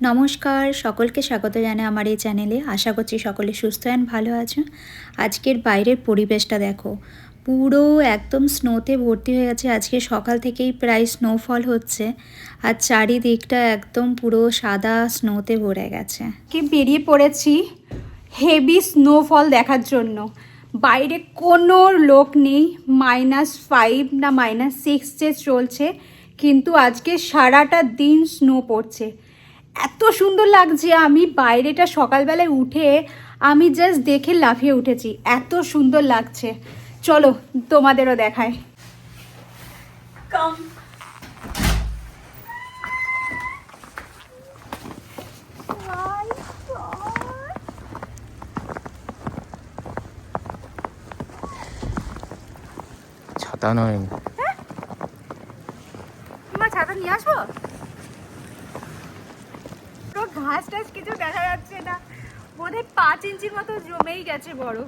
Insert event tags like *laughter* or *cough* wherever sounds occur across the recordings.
নমস্কার, সকলকে স্বাগত জানাই আমার এই চ্যানেলে। আশা করছি সকলে সুস্থ অ্যান্ড ভালো আছো। আজকের বাইরের পরিবেশটা দেখো। পুরো একদম স্নোতে ভর্তি হয়ে গেছে। আজকে সকাল থেকেই প্রায় স্নোফল হচ্ছে। আর চারিদিকটা একদম পুরো সাদা স্নোতে ভরে গেছে। কে বেরিয়ে পড়েছি হেভি স্নোফল দেখার জন্য। বাইরে কোনো লোক নেই। মাইনাস ফাইভ না মাইনাস সিক্স যে চলছে। কিন্তু আজকে সারাটা দিন স্নো পড়ছে। এত সুন্দর লাগছে আমি বাইরেটা সকালবেলায় উঠে আমি জাস্ট দেখে লাফিয়ে উঠেছি এত সুন্দর লাগছে। চলো তোমাদেরও দেখায় কম ছাতা নয়। তোমার ছাতা নিয়ে আসব? ঘাস টাস কিছু দেখা যাচ্ছে না। বোধ হয় পাঁচ ইঞ্চির মতো জমেই গেছে বড়।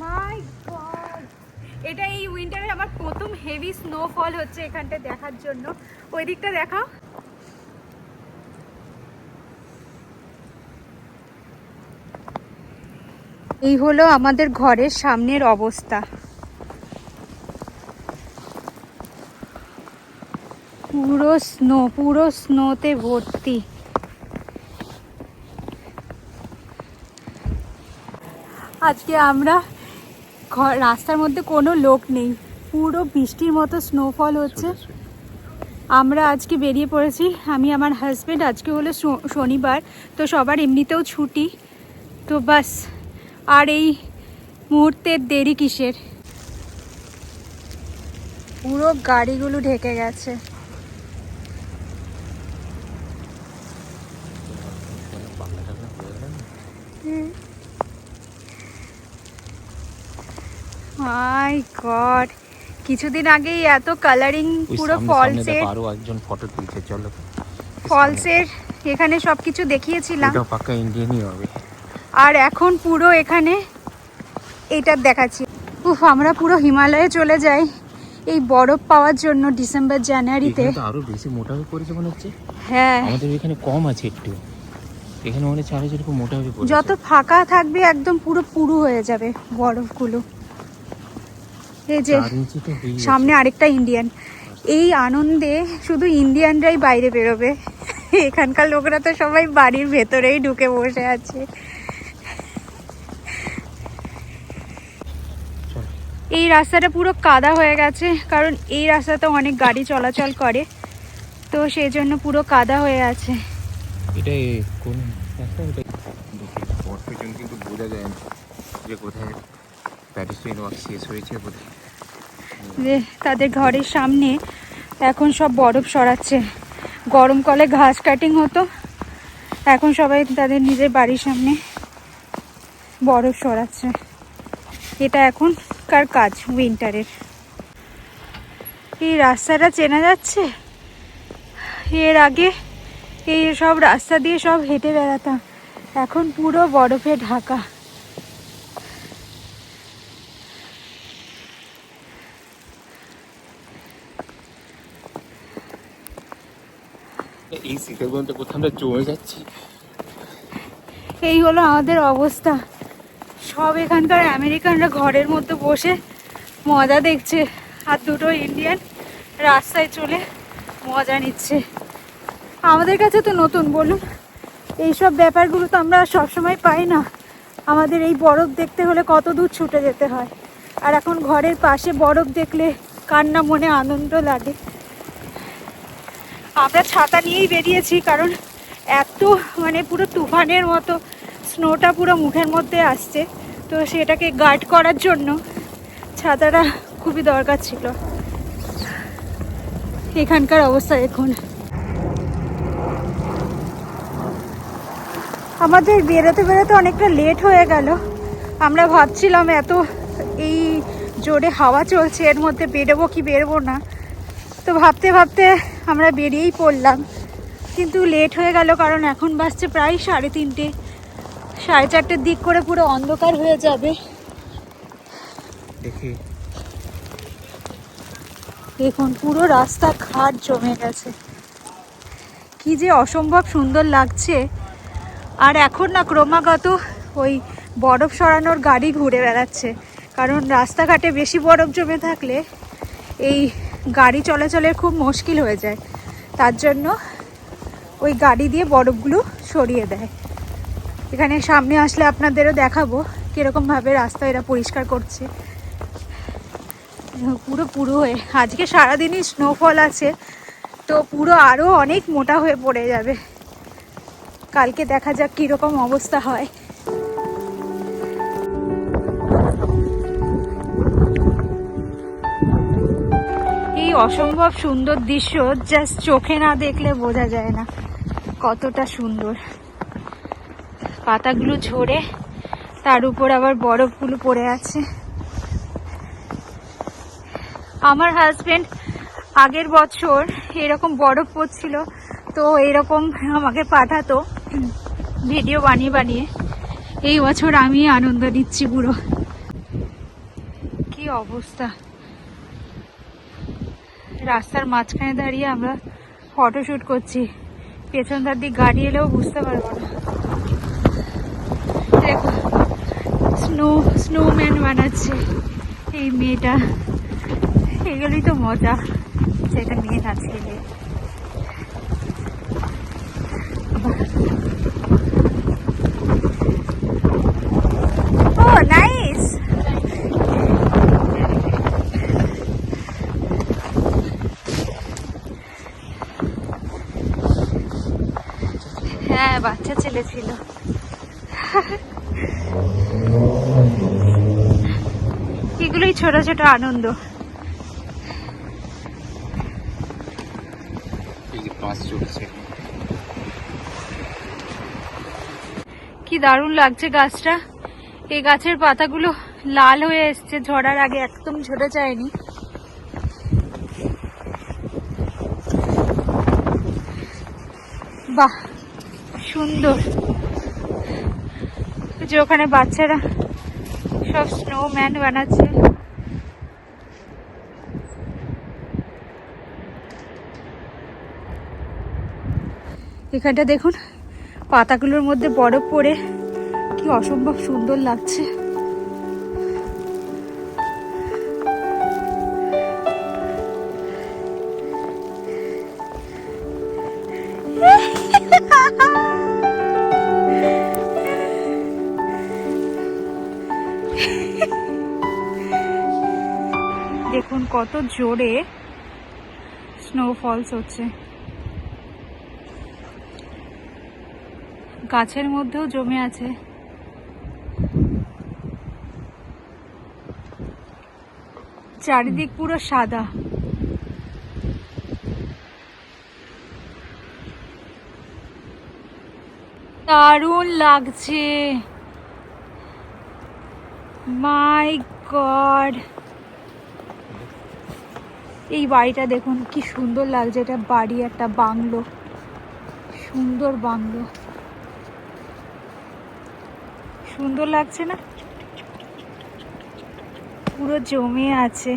মাই এটা এই উইন্টারে আমার প্রথম হেভি স্নোফল হচ্ছে এখানটা দেখার জন্য। ওই দিকটা দেখাও। এই হলো আমাদের ঘরের সামনের অবস্থা। পুরো স্নো পুরো স্নোতে ভর্তি। আজকে আমরা ঘর রাস্তার মধ্যে কোনো লোক নেই। পুরো বৃষ্টির মতো স্নোফল হচ্ছে। আমরা আজকে বেরিয়ে পড়েছি। আমি, আমার হাজব্যান্ড আজকে হলো শনিবার, তো সবার এমনিতেও ছুটি। তো বাস, আর এই মুহূর্তের দেরি কিসের? পুরো গাড়িগুলো ঢেকে গেছে। মাই গড কিছুদিন আগেই এত কালারিং পুরো ফলসের আরও একজন ফটো তুলছে চলো। ফলসের এখানে সব কিছু দেখিয়েছিলাম। এটা পাক্কা ইন্ডিয়ানই হবে। আর এখন পুরো এখানে এটা দেখাচ্ছি। উফ আমরা পুরো হিমালয়ে চলে যাই। এই বরফ পাওয়ার জন্য ডিসেম্বর জানুয়ারিতে। আরও বেশি মোটা হয়ে পড়েছে মনে হচ্ছে। হ্যাঁ। আমাদের এখানে কম আছে একটু। এখানে মনে হচ্ছে আরও যেরকম মোটা হয়ে যত ফাঁকা থাকবে একদম পুরো পুরু হয়ে যাবে বরফগুলো। এই যে। সামনে আরেকটা ইন্ডিয়ান এই আনন্দে শুধু ইন্ডিয়ানরাই বাইরে বেরোবে। এখানকার লোকরা তো সবাই বাড়ির ভেতরেই ঢুকে বসে আছে। এই রাস্তাটা পুরো কাদা হয়ে গেছে কারণ এই রাস্তাতে অনেক গাড়ি চলাচল করে। তো সেই জন্য পুরো কাদা হয়ে আছে। এটা কোন রাস্তা? এটা কিন্তু বোঝা যায় না যে কোথায় প্যারিসিয়ান ওয়াক শেষ হয়েছে কোথায় যে তাদের ঘরের সামনে এখন সব বরফ সরাচ্ছে। গরমকালে ঘাস কাটিং হতো। এখন সবাই তাদের নিজের বাড়ির সামনে বরফ সরাচ্ছে। এটা এখনকার কাজ? উইন্টারের এই রাস্তাটা চেনা যাচ্ছে? এর আগে এই সব রাস্তা দিয়ে সব হেঁটে বেড়াতাম। এখন পুরো বরফে ঢাকা। এই শীতের মধ্যে কোথাও জমে যাচ্ছি। এই হলো আমাদের অবস্থা। সব এখানকার আমেরিকানরা ঘরের মধ্যে বসে মজা দেখছে, আর দুটো ইন্ডিয়ান রাস্তায় চলে মজা নিচ্ছে। আমাদের কাছে তো নতুন, বলুন। এইসব ব্যাপারগুলো তো আমরা সবসময় পাই না। আমাদের এই বরফ দেখতে হলে কত দূর ছুটে যেতে হয়। আর এখন ঘরের পাশে বরফ দেখলে কার না মনে আনন্দ লাগে। আমরা ছাতা নিয়েই বেরিয়েছি, কারণ এত মানে পুরো তুফানের মতো স্নোটা পুরো মুখের মধ্যে আসছে। তো সেটাকে গার্ড করার জন্য ছাতাটা খুবই দরকার ছিল। এখানকার অবস্থা এখন আমাদের বেরোতে বেরোতে অনেকটা লেট হয়ে গেল। আমরা ভাবছিলাম এত এই জোরে হাওয়া চলছে, এর মধ্যে বেরোবো কি, বেরোবো না। তো ভাবতে ভাবতে আমরা বেরিয়েই পড়লাম। কিন্তু লেট হয়ে গেল কারণ এখন বাসছে প্রায় সাড়ে তিনটে। সাড়ে চারটের দিক করে পুরো অন্ধকার হয়ে যাবে। দেখি। দেখুন পুরো রাস্তা ঘাট জমে গেছে। কি যে অসম্ভব সুন্দর লাগছে। আর এখন না ক্রমাগত ওই বরফ সরানোর গাড়ি ঘুরে বেড়াচ্ছে। কারণ রাস্তাঘাটে বেশি বরফ জমে থাকলে এই গাড়ি চলাচলের খুব মুশকিল হয়ে যায়। তার জন্য ওই গাড়ি দিয়ে বরফগুলো সরিয়ে দেয়। এখানে সামনে আসলে আপনাদেরও দেখাবো কীরকমভাবে রাস্তা এরা পরিষ্কার করছে। পুরো পুরো হয়ে, আজকে সারাদিনই স্নোফল আছে, তো পুরো আরও অনেক মোটা হয়ে পড়ে যাবে। কালকে দেখা যাক কীরকম অবস্থা হয়। অসম্ভব সুন্দর দৃশ্য জাস্ট চোখে না দেখলে বোঝা যায় না কতটা সুন্দর। পাতাগুলো ঝরে, তার উপর আবার বরফগুলো পড়ে আছে। আমার হাজবেন্ড আগের বছর এরকম বরফ পড়ছিল, তো এরকম আমাকে পাঠাতো ভিডিও বানিয়ে বানিয়ে। এই বছর আমি আনন্দ নিচ্ছি পুরো। কি অবস্থা? রাস্তার মাঝখানে দাঁড়িয়ে আমরা ফটো শুট করছি। পেছন তার দিক গাড়ি এলেও বুঝতে পারব না। দেখো স্নো স্নোম্যান বানাচ্ছে এই মেয়েটা। এগুলোই তো মজা। সেটা মেয়ে না ছেলে হ্যাঁ বাচ্চা ছেলে। ছিল এগুলোই ছোট ছোট আনন্দ। কি দারুণ লাগছে গাছটা। এই গাছের পাতাগুলো লাল হয়ে এসছে ঝরার আগে একদম ঝরে যায়নি। বাহ! সুন্দর। যে ওখানে বাচ্চারা সব স্নোম্যান বানাচ্ছে। এখানটা দেখুন, পাতাগুলোর মধ্যে বরফ পড়ে, কি অসম্ভব সুন্দর লাগছে। কত জোরে স্নোফলস হচ্ছে। গাছের মধ্যেও জমে আছে। চারিদিক পুরো সাদা। দারুণ লাগছে। মাই গড এই বাড়িটা দেখুন কি সুন্দর লাগছে। এটা বাড়ি একটা বাংলো। সুন্দর বাংলো। সুন্দর লাগছে না? পুরো জমে আছে।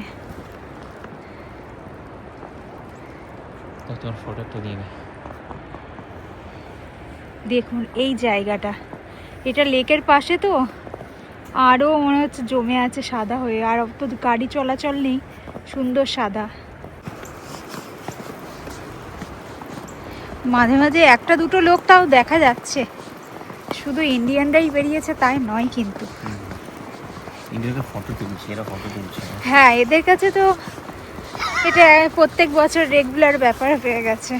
তা ফটোটা দিয়ে দেখুন এই জায়গাটা। এটা লেকের পাশে তো? আরও মনে হচ্ছে জমে আছে সাদা হয়ে। আর তো গাড়ি চলাচল নেই সুন্দর সাদা। মাঝে মাঝে একটা দুটো লোক তাও দেখা যাচ্ছে। শুধু ইন্ডিয়ানরাই বেরিয়েছে তাই নয় কিন্তু। ইন্ডিয়াকে ফটো তুলছি এরা ফটো তুলছে। হ্যাঁ এদের কাছে তো এটা প্রত্যেক বছর রেগুলার ব্যাপার হয়ে গেছে।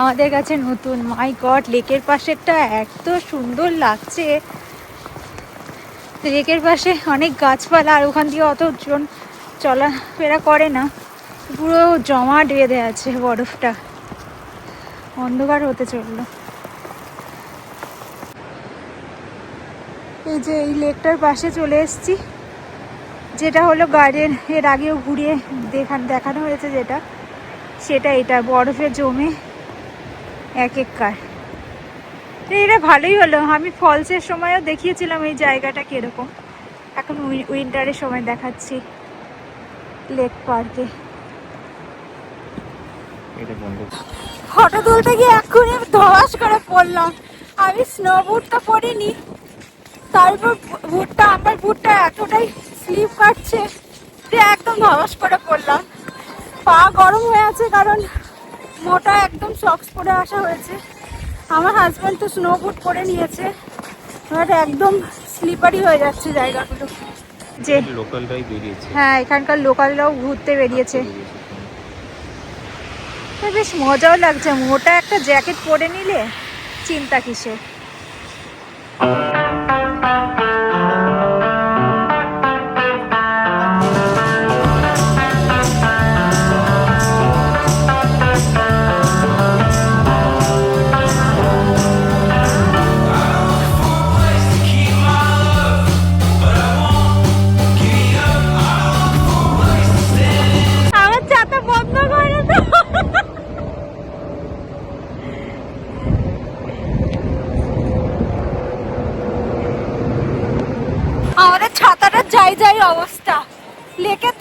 আমাদের কাছে নতুন মাই গড লেকের পাশেরটা এত সুন্দর লাগছে। লেকের পাশে অনেক গাছপালা আর ওখান দিয়ে অতজন চলাফেরা করে না। পুরো জমাট বেঁধে আছে বরফটা। অন্ধকার হতে চলল। এই যে এই লেকটার পাশে চলে এসেছি। যেটা হলো গার্ডেন। এর আগেও ঘুরিয়ে দেখান দেখানো হয়েছে যেটা। সেটা এটা, বরফে জমে এক এক কার এটা ভালোই হলো। আমি ফলসের সময়ও দেখিয়েছিলাম এই জায়গাটা কীরকম। এখন উইন্টারের সময় দেখাচ্ছি লেক পার্কে। ফটো তুলতে গিয়ে এক্ষুনি ধস করে পড়লাম। আমি স্নো বুটটা পরিনি। তারপর বুটটা আমার বুটটা এতটাই স্লিপ কাটছে যে একদম ধস করে পড়লাম। পা গরম হয়ে আছে কারণ মোটা একদম সক্স পরে আসা হয়েছে। আমার হাজব্যান্ড তো স্নো বুট পরে নিয়েছে। এবার একদম স্লিপারি হয়ে যাচ্ছে জায়গাগুলো। যে লোকালটাই বেরিয়েছে। হ্যাঁ এখানকার লোকালরাও ঘুরতে বেরিয়েছে। বেশ মজাও লাগছে। মোটা একটা জ্যাকেট পরে নিলে চিন্তা কিসের?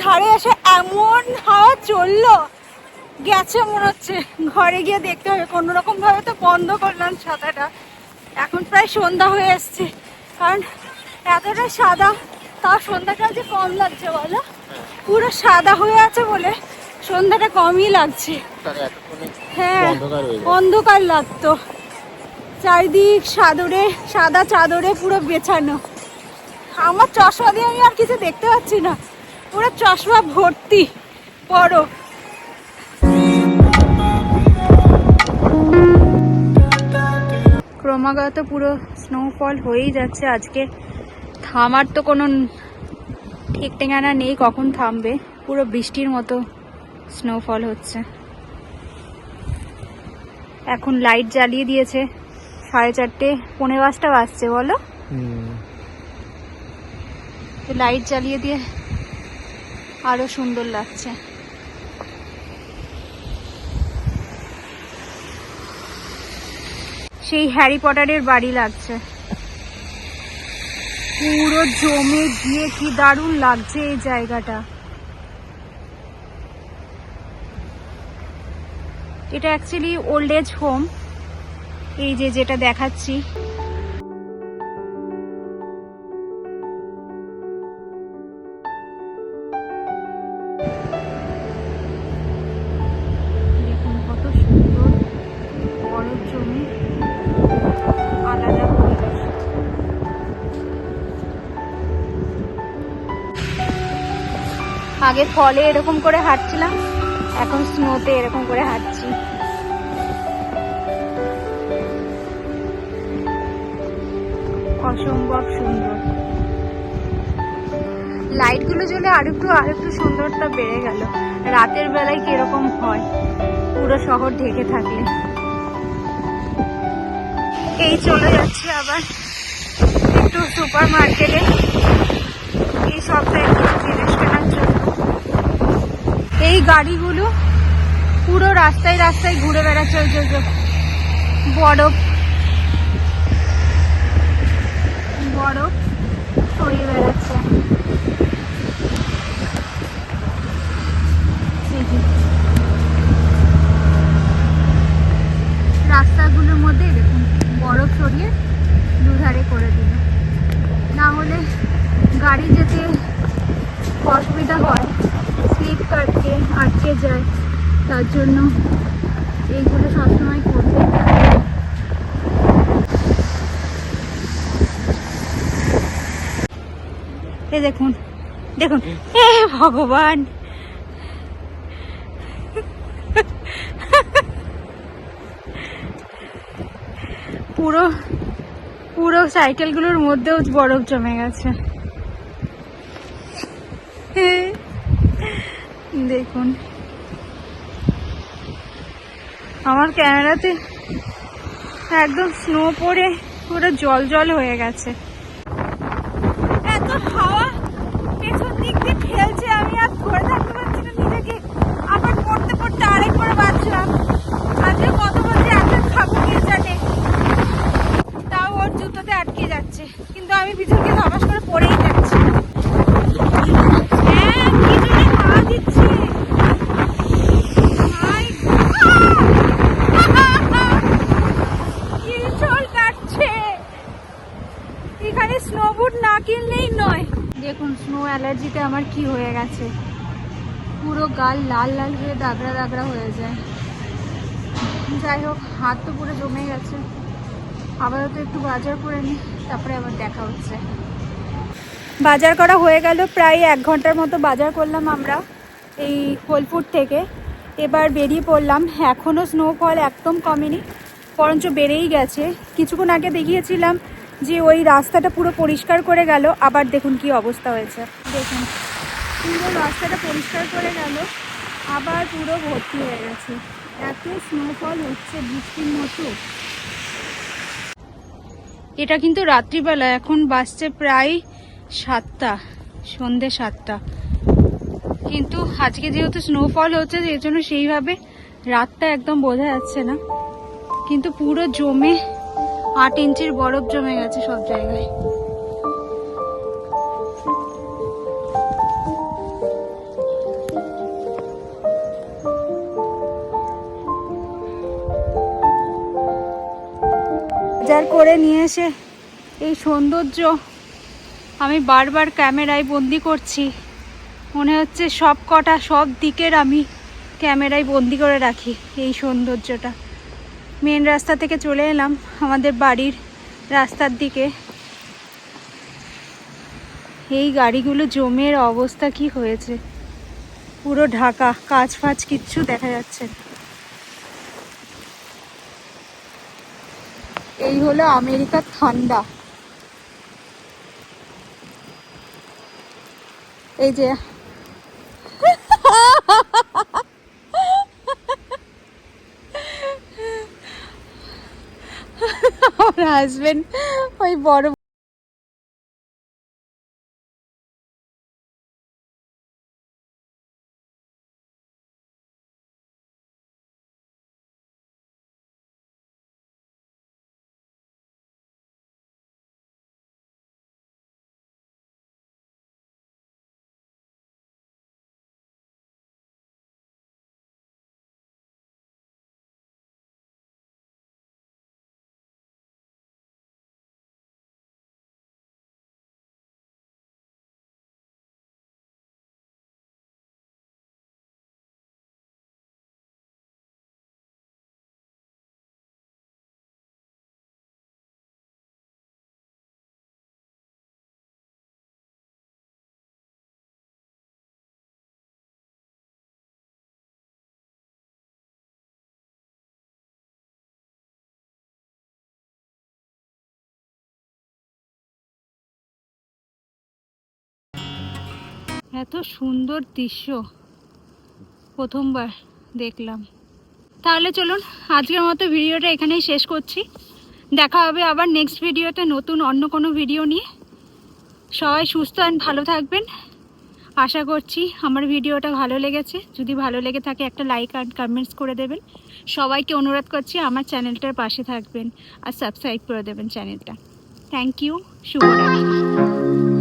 ধারে এসে এমন হাওয়া চলল গেছে মনে হচ্ছে। ঘরে গিয়ে দেখতে হবে কোনো রকম ভাবে তো বন্ধ করলাম ছাতাটা। এখন প্রায় সন্ধ্যা হয়ে এসছে। কারণ এতটা সাদা তাও সন্ধ্যাটা যে কম লাগছে বলো? পুরো সাদা হয়ে আছে বলে সন্ধ্যাটা কমই লাগছে। হ্যাঁ। অন্ধকার লাগতো। চারিদিক সাদরে সাদা চাদরে পুরো বেছানো। আমার চশমা দিয়ে আমি আর কিছু দেখতে পাচ্ছি না। পুরো চশমা ভর্তি বরফ ক্রমাগত পুরো স্নোফল হয়েই যাচ্ছে আজকে। থামার তো কোনো ঠিক ঠিকানা নেই কখন থামবে? পুরো বৃষ্টির মতো স্নোফল হচ্ছে। এখন লাইট জ্বালিয়ে দিয়েছে সাড়ে চারটে পৌনে পাঁচটা বাজছে বলো? লাইট জ্বালিয়ে দিয়ে আরও সুন্দর লাগছে। সেই হ্যারি পটারের বাড়ি লাগছে। পুরো জমে গিয়ে কি দারুণ লাগছে এই জায়গাটা। এটা অ্যাকচুয়ালি ওল্ড এজ হোম এই যে যেটা দেখাচ্ছি। আগে ফলে এরকম করে হাঁটছিলাম, এখন স্নোতে এরকম করে হাঁটছি। অসম্ভব সুন্দর। লাইটগুলো জ্বলে আর আরেকটু আরেকটু সুন্দরটা বেড়ে গেল। রাতের বেলায় কীরকম হয়, পুরো শহর ঢেকে থাকলে। এই চলে যাচ্ছি আবার একটু সুপার মার্কেটে এই সপ্তাহে একটু জিনিস কেনার জন্য এই গাড়িগুলো পুরো রাস্তায় রাস্তায় ঘুরে বেড়াচ্ছে ওই যে বরফ। বরফ সরিয়ে বেড়াচ্ছে এই যে। রাস্তাগুলোর মধ্যে দেখুন বরফ ছড়িয়ে দুধারে করে দিল না হলে গাড়ি যেতে অসুবিধা হয় স্লিপ কাটকে আটকে যায় তার জন্য এইগুলো সবসময় করতে এ দেখুন দেখুন এ ভগবান। পুরো পুরো সাইকেলগুলোর মধ্যেও বরফ জমে গেছে। দেখুন। আমার ক্যামেরাতে একদম স্নো পড়ে, পুরো জল জল হয়ে গেছে। এত হাওয়া, পেছন দিক দিয়ে খেলছে আমি আর ধরে থাকতে পারছি না নিজেকে। আবার পড়তে পড়তে আরেকবার বাঁচলাম। আজকে কত বলছে একটা খাব কে জানে। তাও ওর জুতোতে আটকে যাচ্ছে। কিন্তু আমি পিছনকে ধপাস করে পড়েই যাচ্ছি। হ্যাঁ পিছনে হাওয়া দিচ্ছে My God! না কিনলেই নয় দেখুন স্নো অ্যালার্জিতে আমার কি হয়ে গেছে? পুরো গাল লাল লাল হয়ে দাগড়া দাগড়া হয়ে যায়। যাই হোক, হাত তো পুরো জমে গেছে। আপাতত একটু বাজার করে নিই, তারপরে আবার দেখা হচ্ছে। বাজার করা হয়ে গেল, প্রায় এক ঘণ্টার মতো বাজার করলাম আমরা এই হোলফুড থেকে। এবার বেরিয়ে পড়লাম। এখনও স্নোফল একদম কমেনি, বরঞ্চ বেড়েই গেছে। কিছুক্ষণ আগে দেখিয়েছিলাম যে ওই রাস্তাটা পুরো পরিষ্কার করে গেল, আবার দেখুন কি অবস্থা হয়েছে। দেখুন, পুরো রাস্তাটা পরিষ্কার করে গেল, আবার পুরো ভর্তি হয়ে গেছে। এত স্নোফল হচ্ছে বৃষ্টির মতো। এটা কিন্তু রাত্রিবেলা, এখন বাসছে প্রায় সাতটা, সন্ধে সাতটা। কিন্তু আজকে যেহেতু স্নোফল হচ্ছে এর জন্য সেইভাবে রাতটা একদম বোঝা যাচ্ছে না। কিন্তু পুরো জমে আট ইঞ্চির বরফ জমে গেছে সব জায়গায়। করে নিয়ে এসে এই সৌন্দর্য আমি বারবার ক্যামেরায় বন্দি করছি। মনে হচ্ছে সব কটা সব দিকের আমি ক্যামেরায় বন্দি করে রাখি এই সৌন্দর্যটা। মেন রাস্তা থেকে চলে এলাম আমাদের বাড়ির রাস্তার দিকে। এই গাড়িগুলো জমের অবস্থা কি হয়েছে? পুরো ঢাকা, কাজ ফাজ কিচ্ছু দেখা যাচ্ছে এই হলো আমেরিকার ঠান্ডা। এই যে *laughs* আমার হাজবেন্ড ওই বড় এত সুন্দর দৃশ্য। প্রথমবার দেখলাম। তাহলে চলুন, আজকের মতো ভিডিওটা এখানেই শেষ করছি। দেখা হবে আবার নেক্সট ভিডিওতে নতুন অন্য কোনো ভিডিও নিয়ে। সবাই সুস্থ অ্যান্ড ভালো থাকবেন। আশা করছি আমার ভিডিওটা ভালো লেগেছে। যদি ভালো লেগে থাকে একটা লাইক আর কমেন্টস করে দেবেন। সবাইকে অনুরোধ করছি আমার চ্যানেলটার পাশে থাকবেন আর সাবস্ক্রাইব করে দেবেন চ্যানেলটা। থ্যাংক ইউ শুভরাত্রি।